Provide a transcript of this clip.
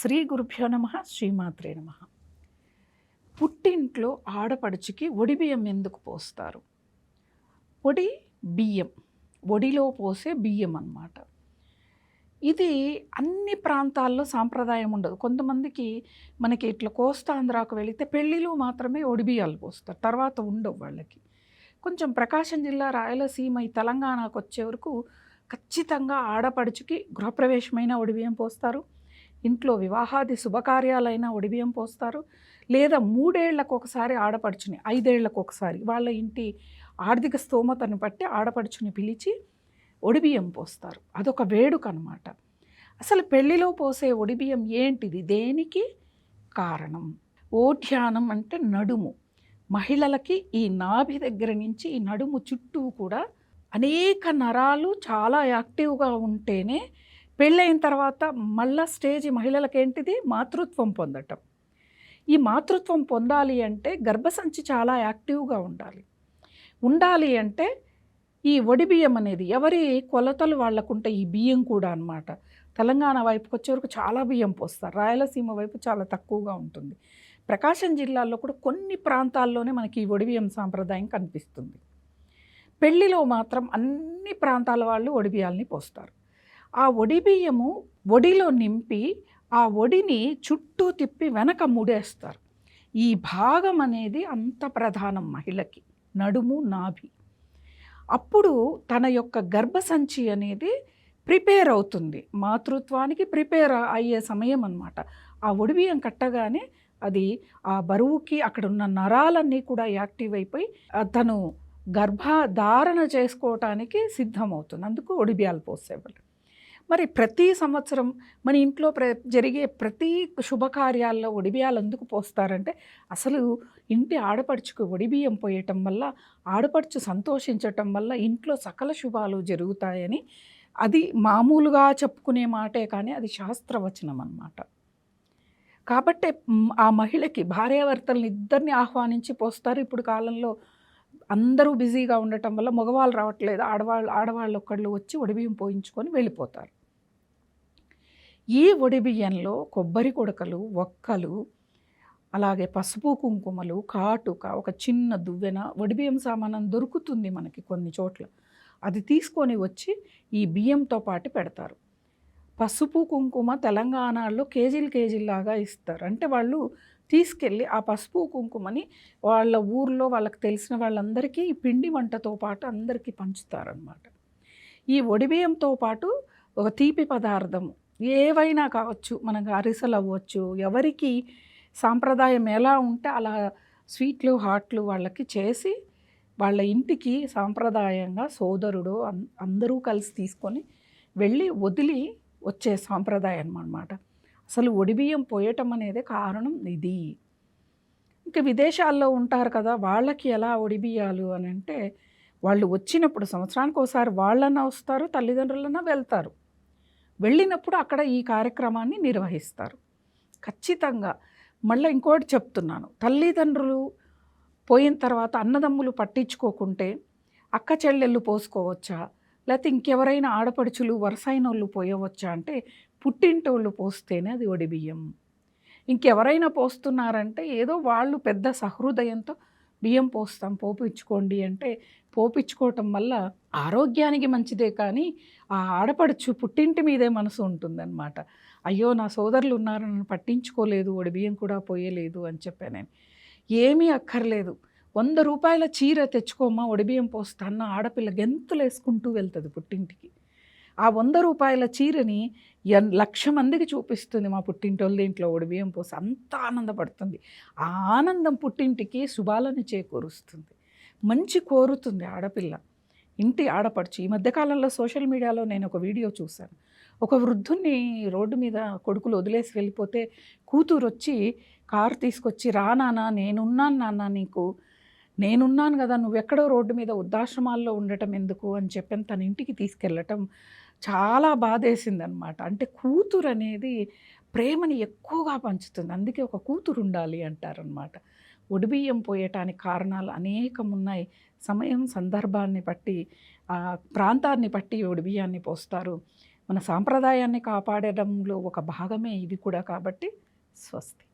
శ్రీ గురుభ్యో నమ శ్రీమాత్రే నమ. పుట్టింట్లో ఆడపడుచుకి ఒడి బియ్యం ఎందుకు పోస్తారు? ఒడి బియ్యం ఒడిలో పోసే బియ్యం అన్నమాట. ఇది అన్ని ప్రాంతాల్లో సాంప్రదాయం ఉండదు. కొంతమందికి మనకి ఇట్లా కోస్తాంధ్రాకు వెళితే పెళ్ళిలో మాత్రమే ఒడిబియ్యాలు పోస్తారు. తర్వాత ఉండవు వాళ్ళకి. కొంచెం ప్రకాశం జిల్లా రాయలసీమ ఈ తెలంగాణకు వచ్చే వరకు ఖచ్చితంగా ఆడపడుచుకి గృహప్రవేశమైన ఒడిబియ్యం పోస్తారు. ఇంట్లో వివాహాది శుభకార్యాలైన ఒడిబియ్యం పోస్తారు. లేదా మూడేళ్ళకు ఒకసారి ఆడపడుచుని ఐదేళ్ళకు ఒకసారి వాళ్ళ ఇంటి ఆర్థిక స్తోమతను బట్టి ఆడపడుచుని పిలిచి ఒడిబియ్యం పోస్తారు. అదొక వేడుక అనమాట అసలు పెళ్ళిలో పోసే ఒడిబియ్యం ఏంటిది? దేనికి? కారణం. ఓఢ్యానం అంటే నడుము. మహిళలకి ఈ నాభి దగ్గర నుంచి ఈ నడుము చుట్టూ కూడా అనేక నరాలు చాలా యాక్టివ్గా ఉంటేనే పెళ్ళైన తర్వాత మళ్ళా స్టేజ్ మహిళలకు ఏంటిది మాతృత్వం పొందటం. ఈ మాతృత్వం పొందాలి అంటే గర్భసంచి చాలా యాక్టివ్గా ఉండాలి. ఉండాలి అంటే ఈ వడి బియ్యం అనేది ఎవరి కొలతలు వాళ్ళకుంటే ఈ బియ్యం కూడా అన్నమాట. తెలంగాణ వైపుకి వచ్చే వరకు చాలా బియ్యం పోస్తారు. రాయలసీమ వైపు చాలా తక్కువగా ఉంటుంది. ప్రకాశం జిల్లాలో కూడా కొన్ని ప్రాంతాల్లోనే మనకి ఈ ఒడిబియ్యం సాంప్రదాయం కనిపిస్తుంది. పెళ్ళిలో మాత్రం అన్ని ప్రాంతాల వాళ్ళు ఒడిబియాల్ని పోస్తారు. ఆ ఒడి బియ్యము ఒడిలో నింపి ఆ ఒడిని చుట్టూ తిప్పి వెనక ముడేస్తారు. ఈ భాగం అనేది అంత ప్రధానం మహిళకి నడుము నాభి. అప్పుడు తన యొక్క గర్భసంచి అనేది ప్రిపేర్ అవుతుంది. మాతృత్వానికి ప్రిపేర్ అయ్యే సమయం అన్నమాట. ఆ ఒడిబియ్యం కట్టగానే అది ఆ బరువుకి అక్కడ ఉన్న నరాలన్నీ కూడా యాక్టివ్ అయిపోయి తను గర్భధారణ చేసుకోవటానికి సిద్ధమవుతుంది. అందుకు ఒడిబియాలు పోసేవాళ్ళు. మరి ప్రతి సంవత్సరం మన ఇంట్లో ప్ర జరిగే ప్రతి శుభకార్యాల్లో ఒడిబియాలు ఎందుకు పోస్తారంటే అసలు ఇంటి ఆడపడుచుకు ఒడిబియ్యం పోయటం వల్ల ఆడపడుచు సంతోషించటం వల్ల ఇంట్లో సకల శుభాలు జరుగుతాయని అది మామూలుగా చెప్పుకునే మాటే కానీ అది శాస్త్రవచనం అన్నమాట. కాబట్టే ఆ మహిళకి భార్యాభర్తలను ఇద్దరిని ఆహ్వానించి పోస్తారు. ఇప్పుడు కాలంలో అందరూ బిజీగా ఉండటం వల్ల మగవాళ్ళు రావట్లేదు. ఆడవాళ్ళు ఆడవాళ్ళు ఒక్కళ్ళు వచ్చి ఒడిబియ్యం పోయించుకొని వెళ్ళిపోతారు. ఈ ఒడిబియ్యంలో కొబ్బరి కొడకలు ఒక్కలు అలాగే పసుపు కుంకుమలు కాటుక ఒక చిన్న దువ్వెన ఒడిబియ్యం సామానం దొరుకుతుంది మనకి కొన్ని చోట్ల. అది తీసుకొని వచ్చి ఈ బియ్యంతో పాటు పెడతారు. పసుపు కుంకుమ తెలంగాణలో కేజీలు కేజీలాగా ఇస్తారు. అంటే వాళ్ళు తీసుకెళ్ళి ఆ పసుపు కుంకుమని వాళ్ళ ఊర్లో వాళ్ళకి తెలిసిన వాళ్ళందరికీ ఈ పిండి వంటతో పాటు అందరికీ పంచుతారనమాట ఈ ఒడిబియ్యంతో పాటు ఒక తీపి పదార్థము ఏవైనా కావచ్చు మనకు అరిసెలు అవ్వచ్చు ఎవరికి సాంప్రదాయం ఎలా ఉంటే అలా స్వీట్లు హాట్లు వాళ్ళకి చేసి వాళ్ళ ఇంటికి సాంప్రదాయంగా సోదరుడు అన్- అందరూ కలిసి తీసుకొని వెళ్ళి వదిలి వచ్చే సాంప్రదాయం అన్నమాట. అసలు ఒడిబియ్యం పోయటం అనేది కారణం ఇది. ఇంకా విదేశాల్లో ఉంటారు కదా వాళ్ళకి ఎలా ఒడిబియ్యాలు అని అంటే వాళ్ళు వచ్చినప్పుడు సంవత్సరానికి ఒకసారి వాళ్ళన్నా వస్తారు తల్లిదండ్రులన్నా వెళ్తారు. వెళ్ళినప్పుడు అక్కడ ఈ కార్యక్రమాన్ని నిర్వహిస్తారు. ఖచ్చితంగా. మళ్ళీ ఇంకోటి చెప్తున్నాను. తల్లిదండ్రులు పోయిన తర్వాత అన్నదమ్ములు పట్టించుకోకుంటే అక్క చెల్లెళ్ళు పోసుకోవచ్చా? లేకపోతే ఇంకెవరైనా ఆడపడుచులు వరసైన వాళ్ళు పోయవచ్చా? అంటే పుట్టింటోళ్ళు పోస్తేనే అది ఒడిబియ్యం. ఇంకెవరైనా పోస్తున్నారంటే ఏదో వాళ్ళు పెద్ద సహృదయంతో బియ్యం పోస్తాం పోపించుకోండి అంటే పోపించుకోవటం వల్ల ఆరోగ్యానికి మంచిదే కానీ ఆ ఆడపడుచు పుట్టింటి మీదే మనసు ఉంటుందన్నమాట. అయ్యో నా సోదరులు ఉన్నారు నన్ను పట్టించుకోలేదు ఒడి బియ్యం కూడా పోయలేదు అని చెప్పాను నేను ఏమీ అక్కర్లేదు. వంద రూపాయల చీర తెచ్చుకోమా ఒడిబియ్యం పోస్తా అన్న ఆడపిల్ల గెంతులు వేసుకుంటూ వెళ్తుంది పుట్టింటికి. ఆ వంద రూపాయల చీరని ఎన్ లక్ష మందికి చూపిస్తుంది మా పుట్టింటోళ్ళ ఇంట్లో ఒడిబియ్యం పోసి. అంత ఆనందపడుతుంది. ఆ ఆనందం పుట్టింటికి శుభాలను చేకూరుస్తుంది. మంచి కోరుతుంది ఆడపిల్ల. ఇంటి ఆడపడుచు. ఈ మధ్యకాలంలో సోషల్ మీడియాలో నేను ఒక వీడియో చూశాను. ఒక వృద్ధుణ్ణి రోడ్డు మీద కొడుకులు వదిలేసి వెళ్ళిపోతే కూతురు వచ్చి కారు తీసుకొచ్చి రా నాన్న నేనున్నాను నాన్న నీకు. నేనున్నాను కదా నువ్వెక్కడో రోడ్డు మీద వృద్ధాశ్రమాల్లో ఉండటం ఎందుకు? అని చెప్పని తన ఇంటికి తీసుకెళ్ళటం చాలా బాధేసింది అనమాట అంటే కూతురు అనేది ప్రేమని ఎక్కువగా పంచుతుంది. అందుకే ఒక కూతురు ఉండాలి అంటారనమాట. ఒడిబియ్యం పోయటానికి కారణాలు అనేకం ఉన్నాయి సమయం సందర్భాన్ని బట్టి ఆ ప్రాంతాన్ని బట్టి ఒడిబియ్యాన్ని పోస్తారు. మన సాంప్రదాయాన్ని కాపాడడంలో ఒక భాగమే ఇది కూడా కాబట్టి స్వస్తి.